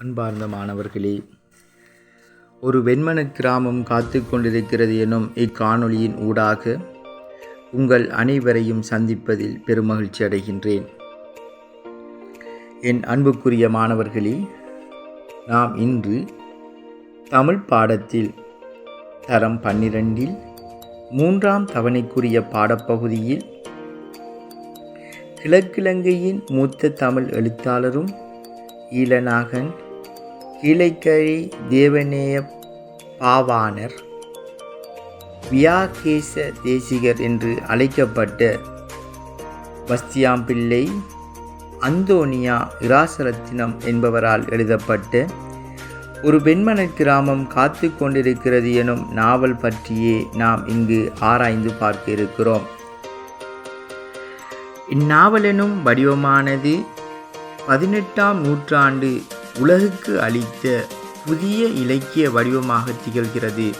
அன்பார்ந்த மாணவர்களே ஒரு வெண்மன கிராமம் காத்து கொண்டிருக்கிறது எனும் இக்காணொளியின் ஊடாக உங்கள் அனைவரையும் சந்திப்பதில் பெருமகிழ்ச்சி அடைகின்றேன். என் அன்புக்குரிய மாணவர்களே நாம் இன்று தமிழ் பாடத்தில் தரம் பன்னிரண்டில் மூன்றாம் தவணைக்குரிய பாடப்பகுதியில் கிழக்கிழங்கையின் மூத்த தமிழ் எழுத்தாளரும் ஈழநாகன் கீழைக்கழி தேவநேய பாவாணர் வியாகேச தேசிகர் என்று அழைக்கப்பட்ட பஸ்தியாம்பிள்ளை அந்தோனியா இராசரத்தினம் என்பவரால் எழுதப்பட்ட ஒரு வெண்மன கிராமம் காத்து கொண்டிருக்கிறது எனும் நாவல் பற்றியே நாம் இங்கு ஆராய்ந்து பார்க்க இருக்கிறோம் இந்நாவலெனும் வடிவமானது பதினெட்டாம் நூற்றாண்டு உலகுக்கு அளித்த புதிய இலக்கிய வடிவமாக திகழ்கிறது.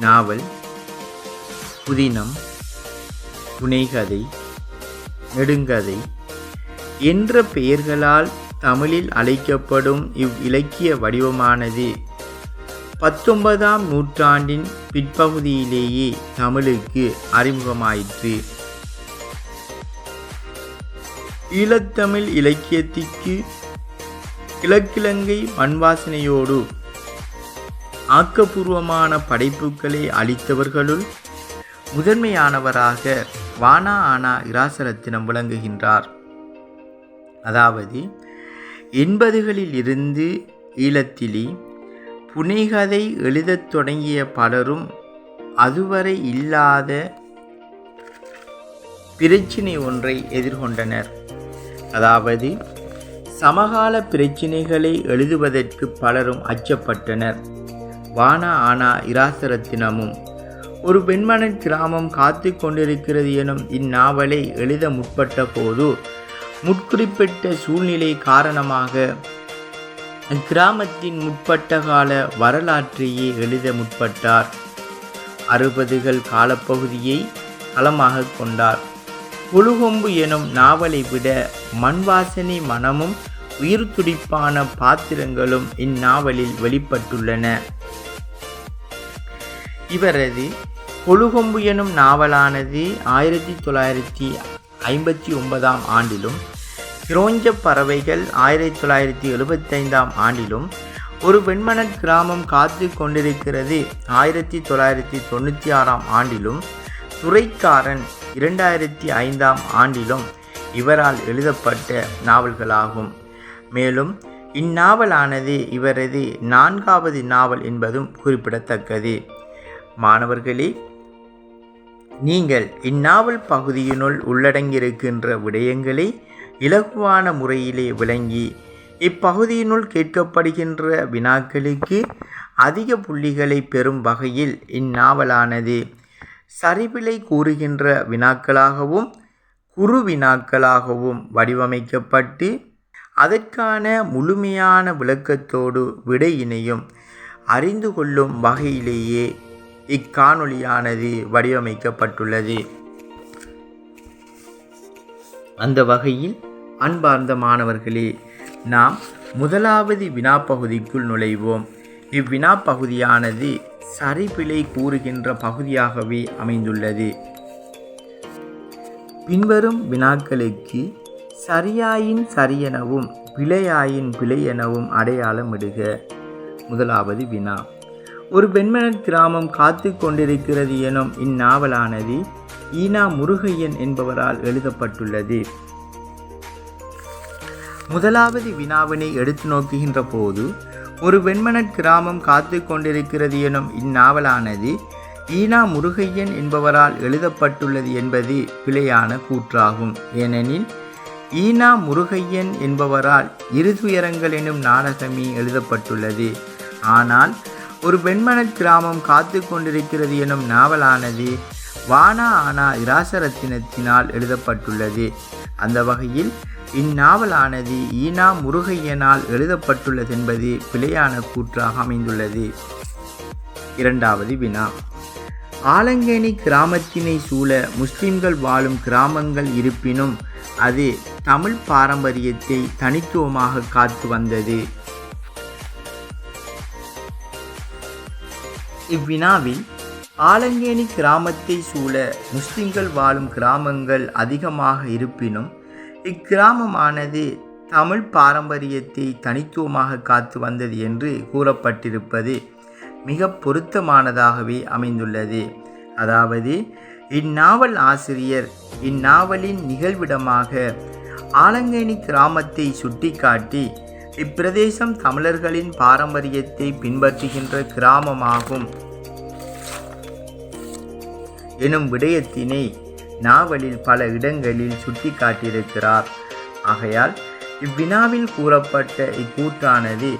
நாவல் புதினம் துணைகதை நெடுங்கதை என்ற பெயர்களால் தமிழில் அழைக்கப்படும் இவ் இலக்கிய வடிவமானது பத்தொன்பதாம் நூற்றாண்டின் பிற்பகுதியிலேயே தமிழுக்கு அறிமுகமாயிற்று. ஈழத்தமிழ் இலக்கியத்திற்கு கிழக்கிழங்கை மண்வாசனையோடு ஆக்கப்பூர்வமான படைப்புகளை அளித்தவர்களுள் முதன்மையானவராக வானா ஆனா இராசரத்தினம் விளங்குகின்றார். அதாவது எண்பதுகளில் இருந்து ஈழத்திலே புனைகதை எழுதத் தொடங்கிய பலரும் அதுவரை இல்லாத பிரச்சினை ஒன்றை எதிர்கொண்டனர். அதாவது சமகால பிரச்சினைகளை எழுதுவதற்கு பலரும் அச்சப்பட்டனர். வானா ஆனா இராசரத்தினமும் ஒரு பெண்மணன் கிராமம் காத்து கொண்டிருக்கிறது எனும் இந்நாவலை எழுத முற்பட்ட போது முற்குறிப்பிட்ட சூழ்நிலை காரணமாக அக்கிராமத்தின் முற்பட்ட கால வரலாற்றையே எழுத முற்பட்டார். அறுபதுகள் காலப்பகுதியை களமாக கொண்டார். புழுகொம்பு எனும் நாவலை விட மண்வாசனை மனமும் உயிர் துடிப்பான பாத்திரங்களும் இந்நாவலில் வெளிப்பட்டுள்ளன. இவரது புழுகொம்பு எனும் நாவலானது ஆயிரத்தி தொள்ளாயிரத்தி ஐம்பத்தி ஒன்பதாம் ஆண்டிலும் கிரோஞ்ச பறவைகள் ஆயிரத்தி தொள்ளாயிரத்தி எழுபத்தைந்தாம் ஆண்டிலும் ஒரு வெண்மண கிராமம் காத்து கொண்டிருக்கிறது. ஆயிரத்தி தொள்ளாயிரத்தி தொண்ணூற்றி ஆறாம் ஆண்டிலும் துறைக்காரன் இரண்டாயிரத்தி ஐந்தாம் ஆண்டிலும் இவரால் எழுதப்பட்ட நாவல்களாகும். மேலும் இந்நாவலானது இவரது நான்காவது நாவல் என்பதும் குறிப்பிடத்தக்கது. மாணவர்களே நீங்கள் இந்நாவல் பகுதியினுள் உள்ளடங்கியிருக்கின்ற விடயங்களை இலகுவான முறையிலே விளங்கி இப்பகுதியினுள் கேட்கப்படுகின்ற வினாக்களுக்கு அதிக புள்ளிகளை பெறும் வகையில் இந்நாவலானது. சரிவிலை கூறுகின்ற வினாக்களாகவும் குறு வினாக்களாகவும் வடிவமைக்கப்பட்டு அதற்கான முழுமையான விளக்கத்தோடு விடையினையும் அறிந்து கொள்ளும் வகையிலேயே இக்காணொளியானது வடிவமைக்கப்பட்டுள்ளது. அந்த வகையில் அன்பார்ந்த மாணவர்களே நாம் முதலாவது வினாப்பகுதிக்குள் நுழைவோம். இவ்வினாப்பகுதியானது சரிபிழை கூறுகின்ற பகுதியாகவே அமைந்துள்ளது. பின்வரும் வினாக்களுக்கு சரியாயின் சரியெனவும் பிழையாயின் பிழை எனவும் அடையாளமிடுக முதலாவது வினா. ஒரு பெண்மணன் கிராமம் காத்து கொண்டிருக்கிறது எனும் இந்நாவலானது ஈனா முருகையன் என்பவரால் எழுதப்பட்டுள்ளது. முதலாவது வினாவினை எடுத்து நோக்குகின்ற போது ஒரு வெண்மணற் கிராமம் காத்து கொண்டிருக்கிறது எனும் இந்நாவலானது ஈனா முருகையன் என்பவரால் எழுதப்பட்டுள்ளது என்பது பிழையான கூற்றாகும். ஏனெனில் ஈனா முருகையன் என்பவரால் இருதுயரங்கள் எனும் நாடகமே எழுதப்பட்டுள்ளது. ஆனால் ஒரு வெண்மணற் கிராமம் காத்து கொண்டிருக்கிறது எனும் நாவலானது வானா ஆனா இராசரத்தினத்தினால் எழுதப்பட்டுள்ளது. அந்த வகையில் இந்நாவலானது ஈனா முருகையனால் எழுதப்பட்டுள்ளது என்பது பிழையான கூற்றாக அமைந்துள்ளது. இரண்டாவது வினா. ஆலங்கேணி கிராமத்தினை சூழ முஸ்லிம்கள் வாழும் கிராமங்கள் இருப்பினும் அது தமிழ் பாரம்பரியத்தை தனித்துவமாக காத்து வந்தது. இவ்வினாவில் ஆலங்கேணி கிராமத்தை சூழ முஸ்லிம்கள் வாழும் கிராமங்கள் அதிகமாக இருப்பினும் இக்கிராமமானது தமிழ் பாரம்பரியத்தை தனித்துவமாக காத்து வந்தது என்று கூறப்பட்டிருப்பது மிக பொருத்தமானதாகவே அமைந்துள்ளது. அதாவது இந்நாவல் ஆசிரியர் இந்நாவலின் நிகழ்விடமாக ஆலங்கேணி கிராமத்தை சுட்டிக்காட்டி இப்பிரதேசம் தமிழர்களின் பாரம்பரியத்தை பின்பற்றுகின்ற கிராமமாகும். எனும் விடயத்தினை நாவலில் பல இடங்களில் சுட்டிக்காட்டியிருக்கிறார். ஆகையால் இவ்வினாவில் கூறப்பட்ட இக்கூற்றானது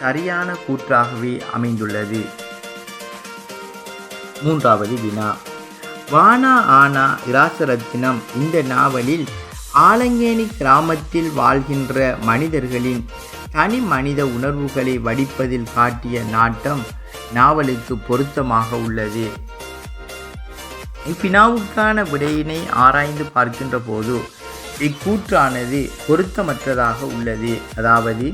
சரியான கூற்றாகவே அமைந்துள்ளது. மூன்றாவது வினா. வானா ஆனா இராசரத்தினம் இந்த நாவலில் ஆலங்கேணி கிராமத்தில் வாழ்கின்ற மனிதர்களின் தனி மனித உணர்வுகளை வடிப்பதில் காட்டிய நாட்டம் நாவலுக்கு பொருத்தமாக உள்ளது. இப்பினாவுக்கான விடையினை ஆராய்ந்து பார்க்கின்ற போது இக்கூற்றானது பொருத்தமற்றதாக உள்ளது. அதாவது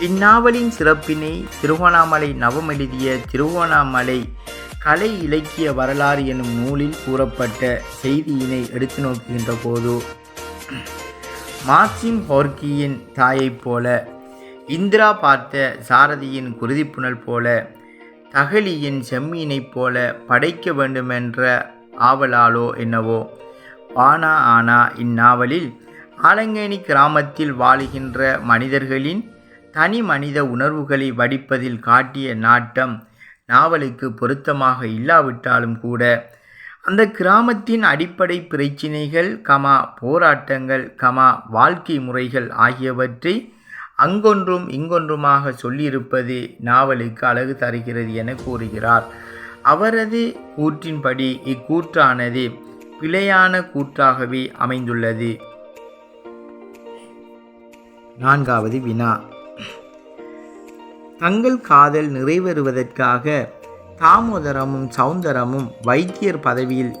இந்நாவலின் சிறப்பினை திருவண்ணாமலை நவம் எழுதிய திருவண்ணாமலை கலை இலக்கிய வரலாறு எனும் நூலில் கூறப்பட்ட செய்தியினை எடுத்து நோக்குகின்ற போது மார்சிம் ஹோர்கியின் தாயைப் போல இந்திரா பார்த்த சாரதியின் குருதிப்புணல் போல தகலியின் செம்மீனைப் போல படைக்க வேண்டுமென்ற ஆவலாலோ என்னவோ? ஆனா ஆனா இந்நாவலில் ஆலங்கேணி கிராமத்தில் வாழுகின்ற மனிதர்களின் தனி மனித உணர்வுகளை வடிப்பதில் காட்டிய நாட்டம் நாவலுக்கு பொருத்தமாக இல்லாவிட்டாலும் கூட அந்த கிராமத்தின் அடிப்படை பிரச்சினைகள் கமா போராட்டங்கள் கமா வாழ்க்கை முறைகள் ஆகியவற்றை அங்கொன்றும் இங்கொன்றுமாக சொல்லியிருப்பது நாவலுக்கு அழகு தருகிறது என கூறுகிறார். அவரது கூற்றின்படி இக்கூற்றானது பிழையான கூற்றாகவே அமைந்துள்ளது. நான்காவது வினா. தங்கள் காதல் நிறைவேறுவதற்காக தாமோதரமும் சௌந்தரமும் வைத்தியர் பதவியில்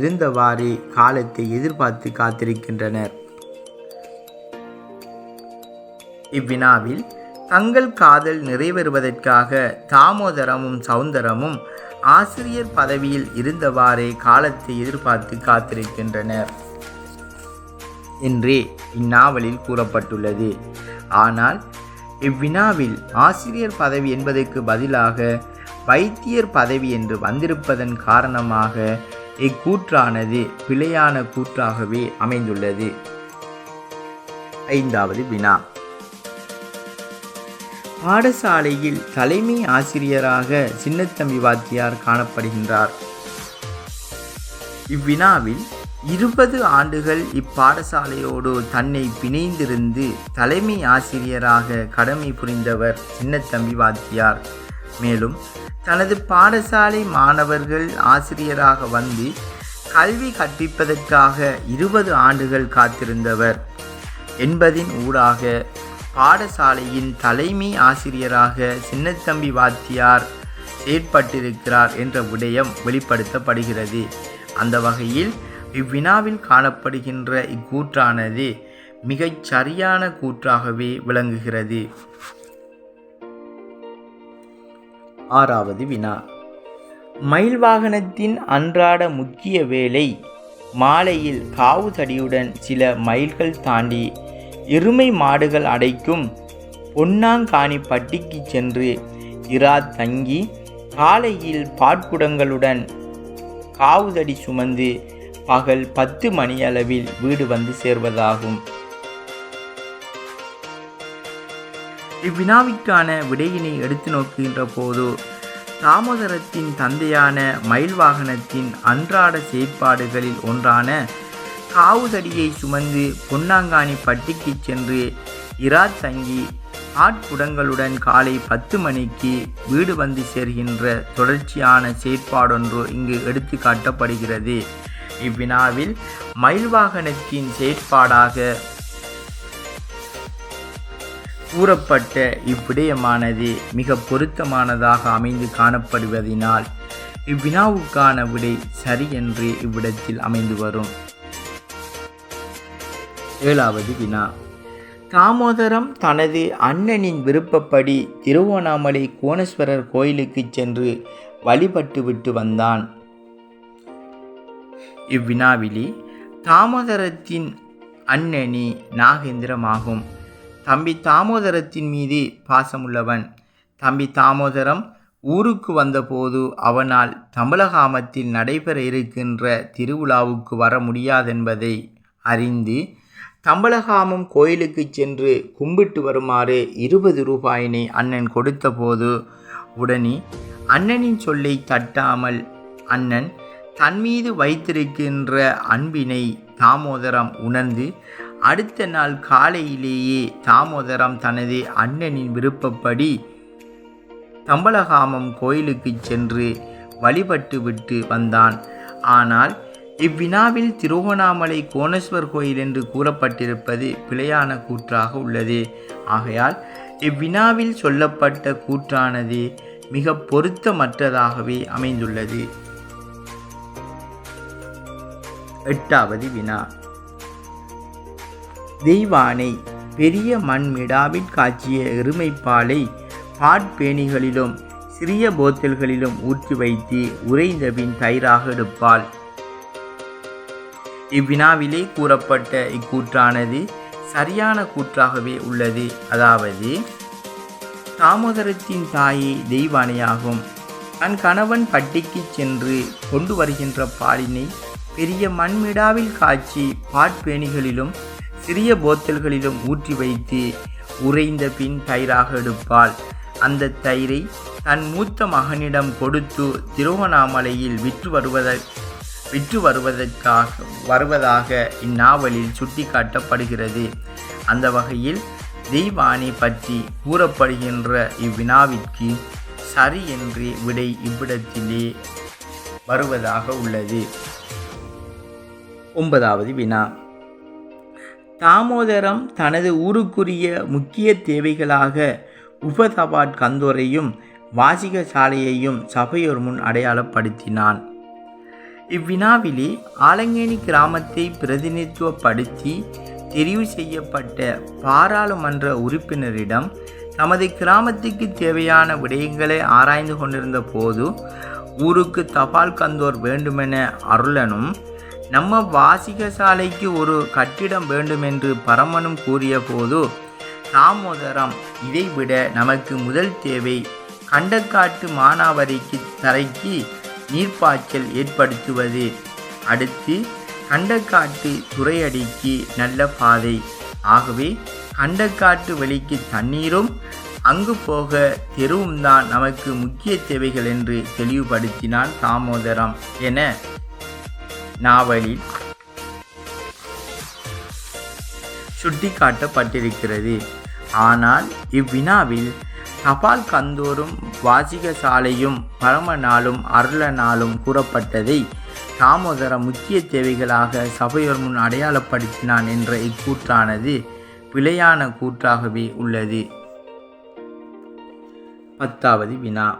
இருந்தவாறு காலத்தை எதிர்பார்த்து காத்திருக்கின்றனர். இவ்வினாவில் தங்கள் காதல் நிறைவேறுவதற்காக தாமோதரமும் சௌந்தரமும் ஆசிரியர் பதவியில் இருந்தவாறே காலத்தை எதிர்பார்த்து காத்திருக்கின்றனர். என்றே இந்நாவலில் கூறப்பட்டுள்ளது. ஆனால் இவ்வினாவில் ஆசிரியர் பதவி என்பதற்கு பதிலாக வைத்தியர் பதவி என்று வந்திருப்பதன் காரணமாக இக்கூற்றானது பிழையான கூற்றாகவே அமைந்துள்ளது. ஐந்தாவது வினா. பாடசாலையில் தலைமை ஆசிரியராக சின்னத்தம்பி வாத்தியார் காணப்படுகின்றார். இவ்வினாவில் இருபது ஆண்டுகள் இப்பாடசாலையோடு தன்னை பிணைந்திருந்து தலைமை ஆசிரியராக கடமை புரிந்தவர் சின்னத்தம்பி வாத்தியார். மேலும் தனது பாடசாலை மாணவர்கள் ஆசிரியராக வந்து கல்வி கற்பிப்பதற்காக இருபது ஆண்டுகள் காத்திருந்தவர். என்பதின் ஊடாக பாடசாலையின் தலைமை ஆசிரியராக சின்னத்தம்பி வாத்தியார் செயற்பட்டிருக்கிறார் என்ற விடயம் வெளிப்படுத்தப்படுகிறது. அந்த வகையில் இவ்வினாவில் காணப்படுகின்ற இக்கூற்றானது மிகச் சரியான கூற்றாகவே விளங்குகிறது. ஆறாவது வினா. மயில் வாகனத்தின் அன்றாட முக்கிய வேலை மாலையில் காவு தடியுடன் சில மைல்கள் தாண்டி எருமை மாடுகள் அடைக்கும் பொன்னாங்காணி பட்டிக்கு சென்று இரா தங்கி காலையில் பாட்குடங்களுடன் காவுதடி சுமந்து பகல் பத்து மணியளவில் வீடு வந்து சேர்வதாகும். இவ்வினாவிற்கான விடையினை எடுத்து நோக்குகின்ற போது தாமோதரத்தின் தந்தையான மயில் வாகனத்தின் அன்றாட செயற்பாடுகளில் ஒன்றான காவுதடியை சுமந்து பொன்னாங்கானி பட்டிக்கு சென்று இராத் தங்கி ஆட்குடங்களுடன் காலை பத்து மணிக்கு வீடு வந்து சேர்கின்ற தொடர்ச்சியான செயற்பாடொன்று இங்கு எடுத்து காட்டப்படுகிறது. இவ்வினாவில் மயில் வாகனத்தின் செயற்பாடாக கூறப்பட்ட இவ்விடயமானது மிக பொருத்தமானதாக அமைந்து காணப்படுவதினால் இவ்வினாவுக்கான விடை சரி என்று இவ்விடத்தில் அமைந்து வரும். ஏழாவது வினா. தாமோதரம் தனது அண்ணனின் விருப்பப்படி திருவண்ணாமலை கோணேஸ்வரர் கோயிலுக்கு சென்று வழிபட்டுவிட்டு வந்தான். இவ்வினாவிலி தாமோதரத்தின் அண்ணனி நாகேந்திரமாகும். தம்பி தாமோதரத்தின் மீது பாசமுள்ளவன். தம்பி தாமோதரம் ஊருக்கு வந்தபோது அவனால் தம்பலகாமத்தில் நடைபெற இருக்கின்ற திருவிழாவுக்கு வர முடியாதென்பதை அறிந்து தம்பலகாமம் கோயிலுக்கு சென்று கும்பிட்டு வருமாறு இருபது ரூபாயினை அண்ணன் கொடுத்தபோது உடனே அண்ணனின் சொல்லை தட்டாமல் அண்ணன் தன் மீது வைத்திருக்கின்ற அன்பினை தாமோதரம் உணர்ந்து அடுத்த நாள் காலையிலேயே தாமோதரம் தனது அண்ணனின் விருப்பப்படி தம்பலகாமம் கோயிலுக்கு சென்று வழிபட்டு விட்டு வந்தான். ஆனால் இவ்வினாவில் திருவண்ணாமலை கோணேஸ்வர் கோயில் என்று கூறப்பட்டிருப்பது பிழையான கூற்றாக உள்ளது. ஆகையால் இவ்வினாவில் சொல்லப்பட்ட கூற்றானது மிக பொருத்தமற்றதாகவே அமைந்துள்ளது. எட்டாவது வினா. தெய்வானை பெரிய மண்மிடாவில் காய்ச்சிய எருமைப்பாலை பாட்பேணிகளிலும் சிறிய போத்தல்களிலும் ஊற்றி வைத்து உறைந்த பின் தயிராக எடுப்பாள். இவ்வினாவிலே கூறப்பட்ட இக்கூற்றானது சரியான கூற்றாகவே உள்ளது. அதாவது தாமோதரத்தின் தாயே தெய்வானையாகும். தன் கணவன் பட்டிக்கு சென்று கொண்டு வருகின்ற பாலினை பெரிய மண்மிடாவில் காய்ச்சி பாட்பேணிகளிலும் சிறிய போத்தல்களிலும் ஊற்றி வைத்து உறைந்த பின் தயிராக எடுப்பாள். அந்த தயிரை தன் மூத்த மகனிடம் கொடுத்து திருவண்ணாமலையில் விற்று வருவதற்கு விற்று வருவதற்காக வருவதாக இந்நாவலில் சுட்டிக்காட்டப்படுகிறது. அந்த வகையில் தெய்வானை பற்றி கூறப்படுகின்ற இவ்வினாவிற்கு சரி என்று விடை இவ்விடத்திலே வருவதாக உள்ளது. ஒன்பதாவது வினா. தாமோதரம் தனது ஊருக்குரிய முக்கிய தேவைகளாக உபதபாட் கந்தோரையும் வாசிக சாலையையும் சபையோர் முன் அடையாளப்படுத்தினான். இவ்வினாவிலே ஆலங்கேணி கிராமத்தை பிரதிநிதித்துவப்படுத்தி தெரிவு செய்யப்பட்ட பாராளுமன்ற உறுப்பினரிடம் தமது கிராமத்துக்கு தேவையான விடயங்களை ஆராய்ந்து கொண்டிருந்த போது ஊருக்கு தபால் கந்தோர் வேண்டுமென அருளனும் நம்ம வாசிக சாலைக்கு ஒரு கட்டிடம் வேண்டுமென்று பரமனும் கூறிய போது தாமோதரம் இதைவிட நமக்கு முதல் தேவை கண்டக்காட்டு மானாவரிக்கு தரைக்கு நீர்ப்பாய்ச்சல் ஏற்படுத்துவது. அடுத்து கண்டக்காட்டு துறையடிக்கு நல்ல பாதை. ஆகவே கண்டக்காட்டு வழிக்கு தண்ணீரும் அங்கு போக தெருவும் தான் நமக்கு முக்கிய தேவைகள் என்று தெளிவுபடுத்தினான் தாமோதரம். என நாவலில் சுட்டிக்காட்டப்பட்டிருக்கிறது. ஆனால் இவ்வினாவில் தபால் கந்தோறும் வாசிக சாலையும் பரம நாளும் அருள நாளும் கூறப்பட்டதை தாமோதர முக்கிய தேவைகளாக சபையோர் முன் அடையாளப்படுத்தினான் என்ற இக்கூற்றானது பிழையான கூற்றாகவே உள்ளது. பத்தாவது வினா.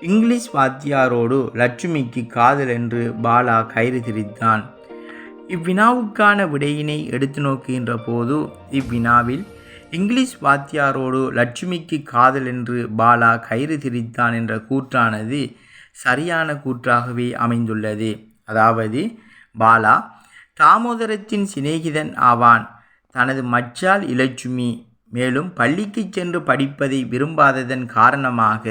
இங்கிலீஷ் வாத்தியாரோடு லட்சுமிக்கு காதல் என்று பாலா கயிறு திரித்தான். இவ்வினாவுக்கான விடையினை எடுத்து நோக்குகின்ற போது இவ்வினாவில் இங்கிலீஷ் வாத்தியாரோடு லட்சுமிக்கு காதல் என்று பாலா கயிறு திரித்தான் என்ற கூற்றானது சரியான கூற்றாகவே அமைந்துள்ளது. அதாவது பாலா தாமோதரத்தின் சிநேகிதன் ஆவான். தனது மச்சால் இலட்சுமி மேலும் பள்ளிக்கு சென்று படிப்பதை விரும்பாததன் காரணமாக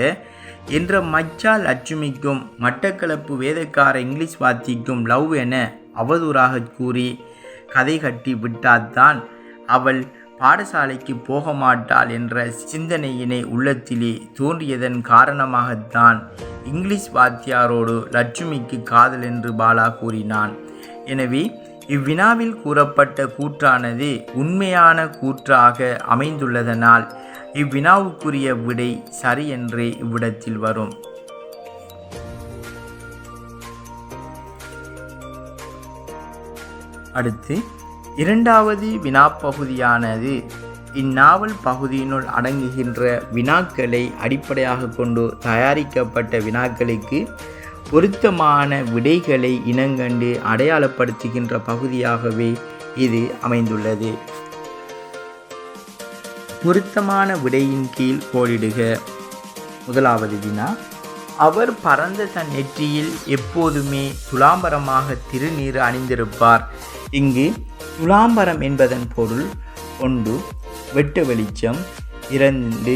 என்ற மச்சால் லட்சுமிக்கும் மட்டக்களப்பு வேதக்கார இங்கிலீஷ் வாத்திக்கும் லவ் என அவதூறாக கூறி கதை கட்டி விட்டால்தான் அவள் பாடசாலைக்கு போக மாட்டாள் என்ற சிந்தனையினை உள்ளத்திலே தோன்றியதன் காரணமாகத்தான் இங்கிலீஷ் வாத்தியாரோடு லட்சுமிக்கு காதல் என்று பாலா கூறினான். எனவே இவ்வினாவில் கூறப்பட்ட கூற்றானது உண்மையான கூற்றாக அமைந்துள்ளதனால் இவ்வினாவுக்குரிய விடை சரி என்றே இவ்விடத்தில் வரும். அடுத்து இரண்டாவது வினாப்பகுதியானது இந்நாவல் பகுதியினுள் அடங்குகின்ற வினாக்களை அடிப்படையாக கொண்டு தயாரிக்கப்பட்ட வினாக்களுக்கு பொருத்தமான விடைகளை இனங்கண்டு அடையாளப்படுத்துகின்ற பகுதியாகவே இது அமைந்துள்ளது. பொருத்தமான விடையின் கீழ் கோடிடுக முதலாவது வினா. அவர் பரந்த தன் நெற்றியில் எப்போதுமே துலாம்பரமாக திருநீர் அணிந்திருப்பார். இங்கு துலாம்பரம் என்பதன் பொருள் ஒன்று வெட்டு வெளிச்சம் இரண்டு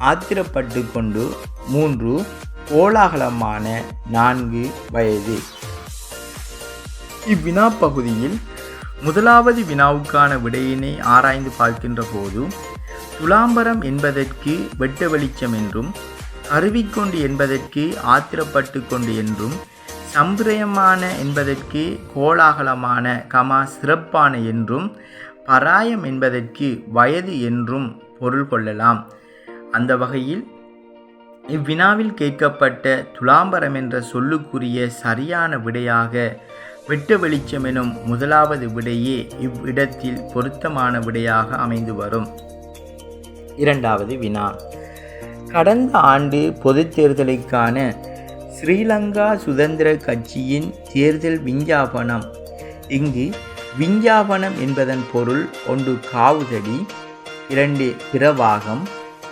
ஆத்திரப்பட்டு கொண்டு மூன்று கோலாகலமான நான்கு வயது. இவ்வினா பகுதியில் முதலாவது வினாவுக்கான விடையினை ஆராய்ந்து பார்க்கின்ற போது துலாம்பரம் என்பதற்கு வெட்ட வெளிச்சம் என்றும் அருவிக்கொண்டு என்பதற்கு ஆத்திரப்பட்டு கொண்டு என்றும் சம்பிரயமான என்பதற்கு கோலாகலமான கமா சிறப்பான என்றும் பராயம் என்பதற்கு வயது என்றும் பொருள் கொள்ளலாம். அந்த வகையில் இவ்வினாவில் கேட்கப்பட்ட துலாம்பரம் என்ற சொல்லுக்குரிய சரியான விடையாக வெட்ட வெளிச்சம் எனும் முதலாவது விடையே இவ்விடத்தில் பொருத்தமான விடையாக அமைந்து வரும். இரண்டாவது வினா. கடந்த ஆண்டு பொதுத் தேர்தலுக்கான ஸ்ரீலங்கா சுதந்திர கட்சியின் தேர்தல் விஞ்ஞாபனம். இங்கு விஞ்ஞாபனம் என்பதன் பொருள் ஒன்று காவுதடி இரண்டு பிரவாகம்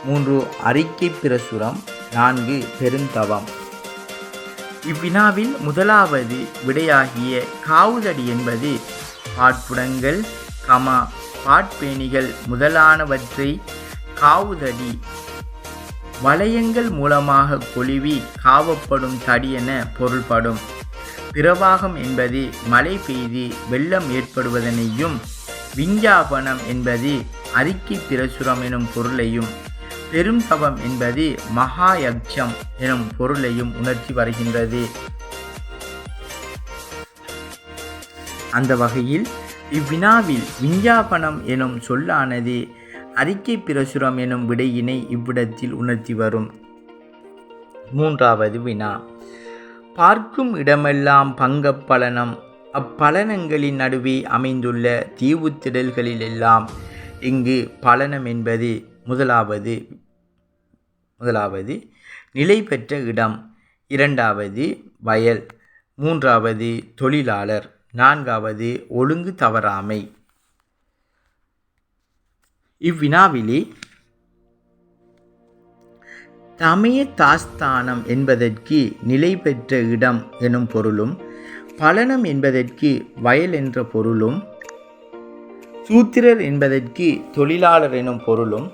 மூன்று அறிக்கை பிரசுரம் நான்கு பெருந்தவம். இவ்வினாவில் முதலாவது விடையாகிய காவுதடி என்பது பாட்புடங்கள் கமா பாட்பேணிகள் முதலானவற்றை காவுதடி வளையங்கள் மூலமாக கொழுவி காவப்படும் தடி என பொருள்படும். பிரவாகம் என்பது மழை பெய்து வெள்ளம் ஏற்படுவதனையும் விஞ்ஞாபனம் என்பது அறிக்கை பிரசுரம் எனும் பொருளையும் பெரும் தவம் என்பது மகா யக்ஷம் எனும் பொருளையும் உணர்ச்சி வருகின்றது. அந்த வகையில் இவ்வினாவில் விஞ்ஞாபனம் எனும் சொல்லானது அறிக்கை பிரசுரம் எனும் விடையினை இவ்விடத்தில் உணர்த்தி வரும். மூன்றாவது வினா. பார்க்கும் இடமெல்லாம் பங்கப் பலனம் அப்பலனங்களின் நடுவே அமைந்துள்ள தீவுத்திடல்களிலெல்லாம் இங்கு பலனம் என்பது முதலாவது முதலாவது நிலை பெற்ற இடம் இரண்டாவது வயல் மூன்றாவது தொழிலாளர் நான்காவது ஒழுங்கு தவறாமை. இவ்வினாவிலே தமய தாஸ்தானம் என்பதற்கு நிலை பெற்ற இடம் எனும் பொருளும் பலனம் என்பதற்கு வயல் என்ற பொருளும் சூத்திரர் என்பதற்கு தொழிலாளர் எனும் பொருளும்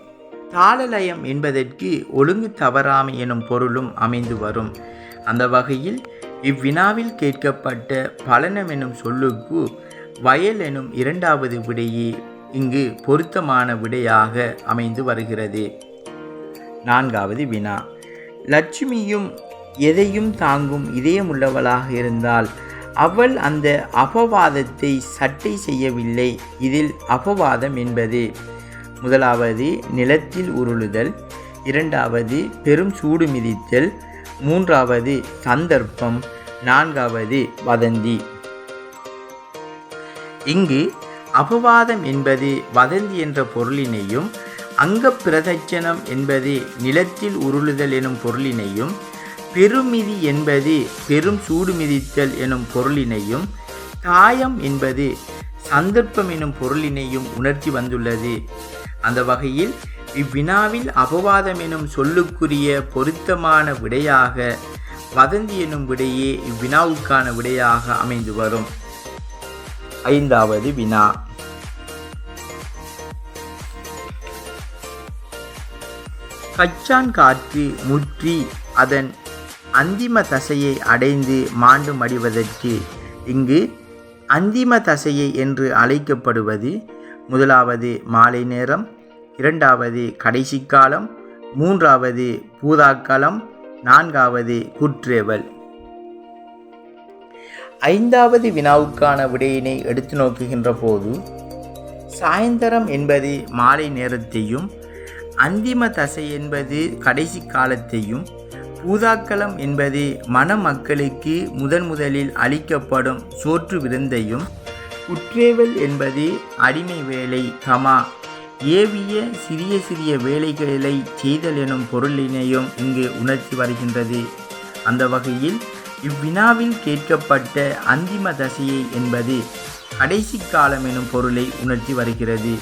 தாளலயம் என்பதற்கு ஒழுங்கு தவறாமை எனும் பொருளும் அமைந்து வரும். அந்த வகையில் இவ்வினாவில் கேட்கப்பட்ட பலனம் எனும் சொல்லுக்கு வயல் எனும் இரண்டாவது விடையே இங்கு பொருத்தமான விடையாக அமைந்து வருகிறது. நான்காவது வினா. லட்சுமியும் எதையும் தாங்கும் இதயமுள்ளவளாக இருந்தால் அவள் அந்த அபவாதத்தை சட்டை செய்யவில்லை. இதில் அபவாதம் என்பது முதலாவது நிலத்தில் உருளுதல் இரண்டாவது பெரும் சூடு மிதித்தல் மூன்றாவது சந்தர்ப்பம் நான்காவது வதந்தி. இங்கு அபவாதம் என்பது வதந்தி என்ற பொருளினையும் அங்க பிரதட்சணம் என்பது நிலத்தில் உருளுதல் எனும் பொருளினையும் பெருமிதி என்பது பெரும் சூடு மிதித்தல் எனும் பொருளினையும் தாயம் என்பது சந்தர்ப்பம் எனும் பொருளினையும் உணர்த்தி வந்துள்ளது. அந்த வகையில் இவ்வினாவில் அபவாதம் எனும் சொல்லுக்குரிய பொருத்தமான விடையாக வதந்தி எனும் விடையே இவ்வினாவுக்கான விடையாக அமைந்து வரும். ஐந்தாவது வினா. கச்சான் காற்று முற்றி அதன் அந்திம தசையை அடைந்து மாண்டு மடிவதற்கு இங்கு அந்திம தசையை என்று அழைக்கப்படுவது முதலாவது மாலை நேரம் இரண்டாவது கடைசி காலம் மூன்றாவது பூதாக்காலம் நான்காவது குற்றேவல். ஐந்தாவது வினாவுக்கான விடையினை எடுத்து நோக்குகின்ற போது சாயந்தரம் என்பது மாலை நேரத்தையும் அந்திம தசை என்பது கடைசி காலத்தையும் பூதாக்களம் என்பது மணமக்களுக்கு முதன் முதலில் அளிக்கப்படும் சோற்று விருந்தையும் உற்றேவல் என்பது அடிமை வேலை கமா ஏவிய சிறிய சிறிய வேலைகளை செய்தல் எனும் பொருளினையும் இங்கு உணர்த்தி வருகின்றது. அந்த வகையில் இவ்வினாவில் கேட்கப்பட்ட அந்திம தசையை என்பது கடைசி காலம் எனும் பொருளை உணர்த்தி வருகிறது.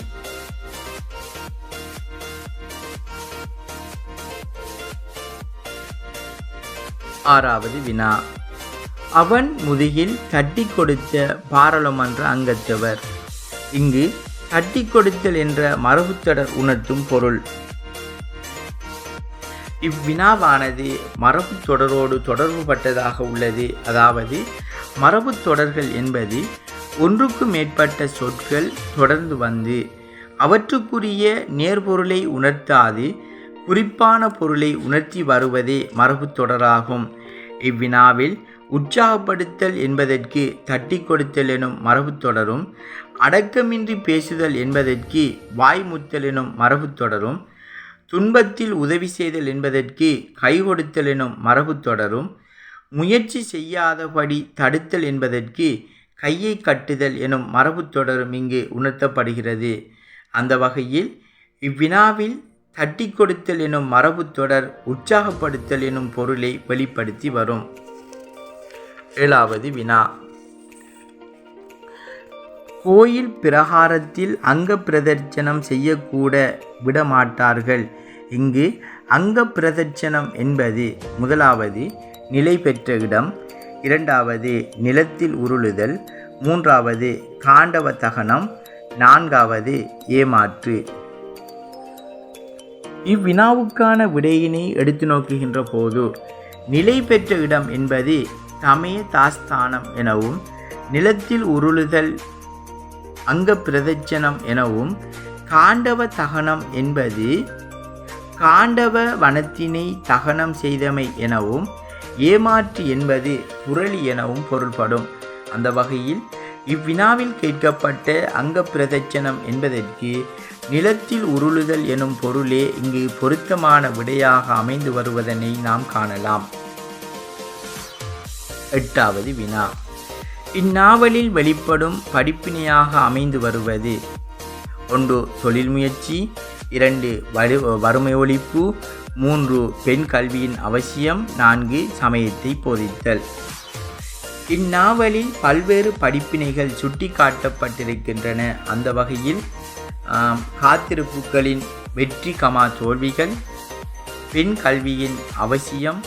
ஆறாவது வினா. அவன் முதுகில் கட்டி கொடுத்த பாராளுமன்ற அங்கத்தவர். இங்கு கட்டி கொடுத்தல் என்ற மரபுத்தொடர் உணர்த்தும் பொருள். இவ்வினாவானது மரபு தொடரோடு தொடர்புபட்டதாக உள்ளது. அதாவது மரபு தொடர்கள் என்பது ஒன்றுக்கு மேற்பட்ட சொற்கள் தொடர்ந்து வந்து அவற்றுக்குரிய நேர்பொருளை உணர்த்தாது குறிப்பான பொருளை உணர்த்தி வருவதே மரபு தொடராகும். இவ்வினாவில் உற்சாகப்படுத்தல் என்பதற்கு தட்டி கொடுத்தல் எனும் மரபு தொடரும் அடக்கமின்றி பேசுதல் என்பதற்கு வாய்முத்தல் எனும் மரபு தொடரும் துன்பத்தில் உதவி செய்தல் என்பதற்கு கை கொடுத்தல் எனும் மரபு தொடரும். முயற்சி செய்யாதபடி தடுத்தல் என்பதற்கு கையை கட்டுதல் எனும் மரபு தொடரும் இங்கு உணர்த்தப்படுகிறது. அந்த வகையில் இவ்வினாவில் தட்டி கொடுத்தல் எனும் மரபு தொடர் உற்சாகப்படுத்தல் எனும் பொருளை வெளிப்படுத்தி வரும். ஏழாவது வினா. கோயில் பிரகாரத்தில் அங்க பிரதர்ச்சனம் செய்யக்கூட விடமாட்டார்கள். இங்கு அங்க பிரதர்ச்சனம் என்பது முதலாவது நிலை பெற்ற இடம் இரண்டாவது நிலத்தில் உருளுதல் மூன்றாவது காண்டவ தகனம் நான்காவது ஏமாற்று. இவ்வினாவுக்கான விடையினை எடுத்து நோக்குகின்ற போது நிலை பெற்ற இடம் என்பது தமய தாஸ்தானம் எனவும் நிலத்தில் உருளுதல் அங்க பிரதட்சணம் எனவும் காண்டவ தகனம் என்பது காண்டவ வனத்தினை தகனம் செய்தமை எனவும் ஏமாற்று என்பது புரளி எனவும் பொருள்படும். அந்த வகையில் இவ்வினாவில் கேட்கப்பட்ட அங்க பிரதட்சணம் என்பதற்கு நிலத்தில் உருளுதல் எனும் பொருளே இங்கு பொருத்தமான விடையாக அமைந்து வருவதனை நாம் காணலாம். எட்டாவது வினா. இந்நாவலில் வெளிப்படும் படிப்பினையாக அமைந்து வருவது. ஒன்று தொழில் முயற்சி இரண்டு வரு வறுமை ஒழிப்பு மூன்று பெண் கல்வியின் அவசியம். நான்கு சமயத்தை போதித்தல். இந்நாவலில் பல்வேறு படிப்பினைகள் சுட்டி காட்டப்பட்டிருக்கின்றன அந்த வகையில் காத்திருப்புகளின் வெற்றி கமா தோல்விகள் பெண் கல்வியின் அவசியம்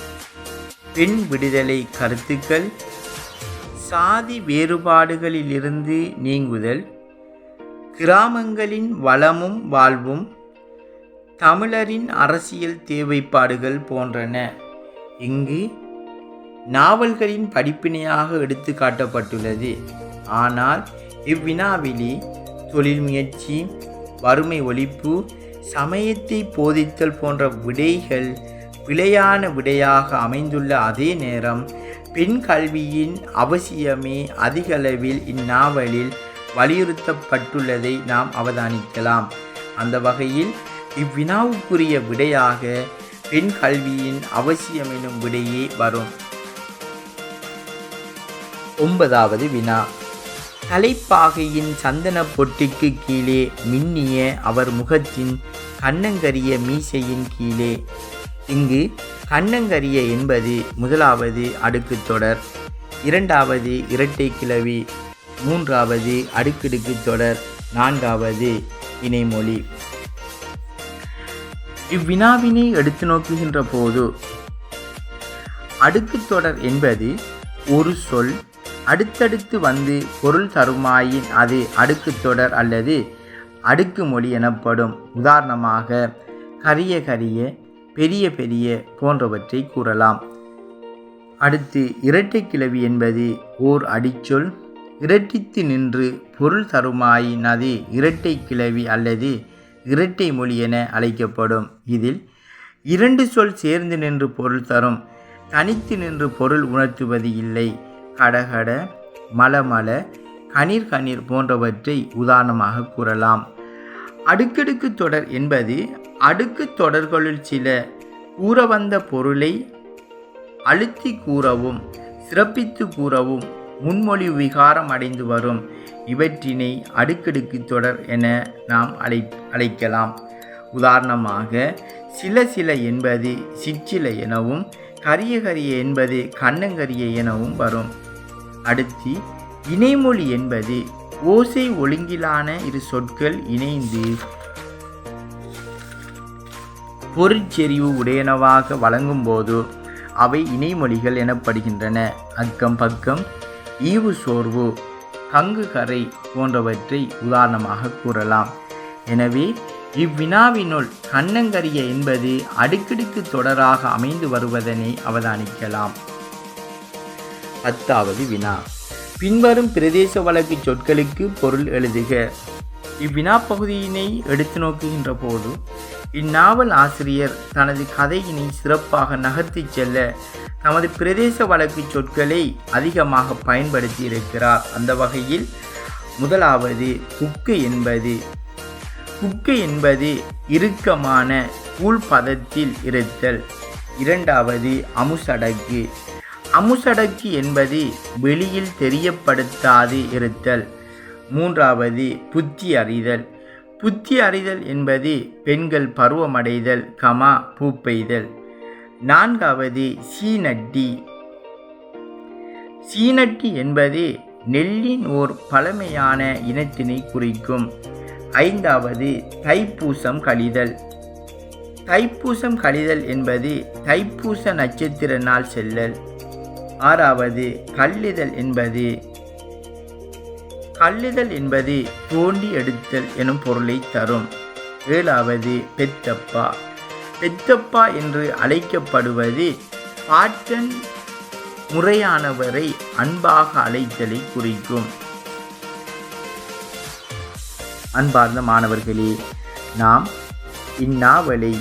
பெண் விடுதலை கருத்துக்கள் சாதி வேறுபாடுகளிலிருந்து நீங்குதல் கிராமங்களின் வளமும் வாழ்வும் தமிழரின் அரசியல் தேவைப்பாடுகள் போன்றன. இங்கு நாவல்களின் படிப்பினையாக எடுத்து காட்டப்பட்டுள்ளது. ஆனால் இவ்வினாவிலி தொழில் முயற்சி வறுமை ஒழிப்பு சமயத்தை போதித்தல் போன்ற விடைகள் விளையான விடையாக அமைந்துள்ள அதே நேரம் பெண் கல்வியின் அவசியமே அதிகளவில் இந்நாவலில் வலியுறுத்தப்பட்டுள்ளதை நாம் அவதானிக்கலாம். அந்த வகையில் இவ்வினாவுக்குரிய விடையாக பெண் கல்வியின் அவசியம் எனும் விடையே வரும். ஒன்பதாவது வினா. தலைப்பாகையின் சந்தன பொட்டிக்கு கீழே மின்னிய அவர் முகத்தின் கண்ணங்கரிய மீசையின் கீழே இங்கு கண்ணங்கரிய என்பது முதலாவது அடுக்குத் தொடர் இரண்டாவது இரட்டை கிளவி மூன்றாவது அடுக்கடுக்கு தொடர் நான்காவது இணைமொழி. இவ்வினாவினை எடுத்து நோக்குகின்ற போது அடுக்குத் தொடர் என்பது ஒரு சொல் அடுத்தடுத்து வந்து பொருள் தருமாயின் அது அடுக்குத் தொடர் அல்லது அடுக்கு மொழி எனப்படும். உதாரணமாக கரிய கரிய பெரிய பெரிய போன்றவற்றை கூறலாம். அடுத்து இரட்டை கிளவி என்பது ஓர் அடிச்சொல். இரட்டித்து நின்று பொருள் தருமாயின் அது இரட்டை கிளவி அல்லது இரட்டை மொழி என அழைக்கப்படும். இதில் இரண்டு சொல் சேர்ந்து நின்று பொருள் தரும். தனித்து நின்று பொருள் உணர்த்துவது இல்லை. கடகட மலமல கணீர் கணீர் போன்றவற்றை உதாரணமாக கூறலாம். அடுக்கடுக்கு தொடர் என்பது அடுக்கு தொடர்களுள் சில கூற வந்த பொருளை அழுத்தி கூறவும் சிறப்பித்து கூறவும் முன்மொழி விகாரம் அடைந்து வரும். இவற்றினை அடுக்கடுக்கு தொடர் என நாம் அழை அழைக்கலாம். உதாரணமாக சில சில என்பது சிற்சில எனவும் கரிய கரிய என்பது கண்ணங்கரிய எனவும் வரும். அடுத்து இணைமொழி என்பது ஓசை ஒழுங்கிலான இரு சொற்கள் இணைந்து பொருட்செறிவு உடையனவாக வழங்கும்போது அவை இணைமொழிகள் எனப்படுகின்றன. அக்கம் பக்கம் ஈவு சோர்வு கங்கு கரை போன்றவற்றை உதாரணமாக கூறலாம். எனவே இவ்வினாவினுள் கண்ணங்கரிய என்பது அடுக்கடுக்கு தொடராக அமைந்து வருவதனை அவதானிக்கலாம். பத்தாவது வினா. பின்வரும் பிரதேச வழக்கு சொற்களுக்கு பொருள் எழுதுக. இவ்வினா பகுதியினை எடுத்து நோக்குகின்ற போது இந்நாவல் ஆசிரியர் தனது கதையினை சிறப்பாக நகர்த்திச் செல்ல தமது பிரதேச வழக்கு சொற்களை அதிகமாக பயன்படுத்தி இருக்கிறார். அந்த வகையில் முதலாவது குக்கு என்பது. குக்கு என்பது இறுக்கமான கூழ் பதத்தில் இருத்தல். இரண்டாவது அமுசடக்கு அமுசடக்கி என்பது வெளியில் தெரியப்படுத்தாது இருத்தல். மூன்றாவது புத்தி அறிதல். புத்தி அறிதல் என்பது பெண்கள் பருவமடைதல் கமா பூப்பெய்தல். நான்காவது சீனட்டி. சீனட்டி என்பது நெல்லின் ஓர் பழமையான இனத்தினை குறிக்கும். ஐந்தாவது தைப்பூசம் கழிதல். தைப்பூசம் கழிதல் என்பது தைப்பூச நட்சத்திர நாள் செல்லல். ஆறாவது கல்லிதல் என்பது கல்லிதல் என்பது தோண்டி எடுத்தல் எனும் பொருளை தரும். ஏழாவது பெத்தப்பா. பெத்தப்பா என்று அழைக்கப்படுவது பாட்டன் முறையானவரை அன்பாக அழைத்தலை குறிக்கும். அன்பார்ந்த மாணவர்களே நாம் இந்நாவலை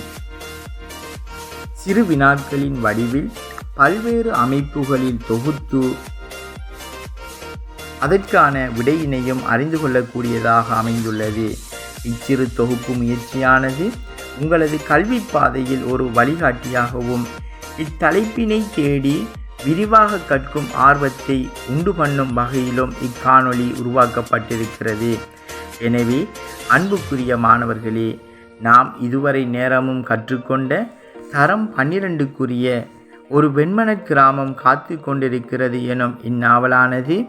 சிறு வினாக்களின் வடிவில் பல்வேறு அமைப்புகளில் தொகுத்து அதற்கான விடையினையும் அறிந்து கொள்ளக்கூடியதாக அமைந்துள்ளது. இச்சிறு தொகுப்பு முயற்சியானது உங்களது கல்வி பாதையில் ஒரு வழிகாட்டியாகவும் இத்தலைப்பினை தேடி விரிவாக கற்கும் ஆர்வத்தை உண்டு பண்ணும் வகையிலும் இக்காணொளி உருவாக்கப்பட்டிருக்கிறது. எனவே அன்புக்குரிய மாணவர்களே நாம் இதுவரை நேரமும் கற்றுக்கொண்ட தரம் பன்னிரண்டுக்குரிய ஒரு வெண்மணக் கிராமம் காத்து கொண்டிருக்கிறது எனும் இந்நாவலானது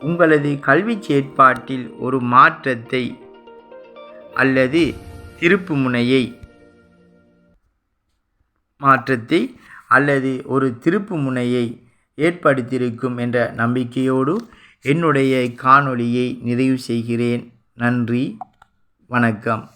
உங்களது கல்வி செயற்பாட்டில் ஒரு மாற்றத்தை அல்லது திருப்பு முனையை மாற்றத்தை அல்லது ஒரு திருப்பு முனையை ஏற்படுத்தியிருக்கும் என்ற நம்பிக்கையோடு என்னுடைய காணொளியை நிறைவு செய்கிறேன். நன்றி. வணக்கம்.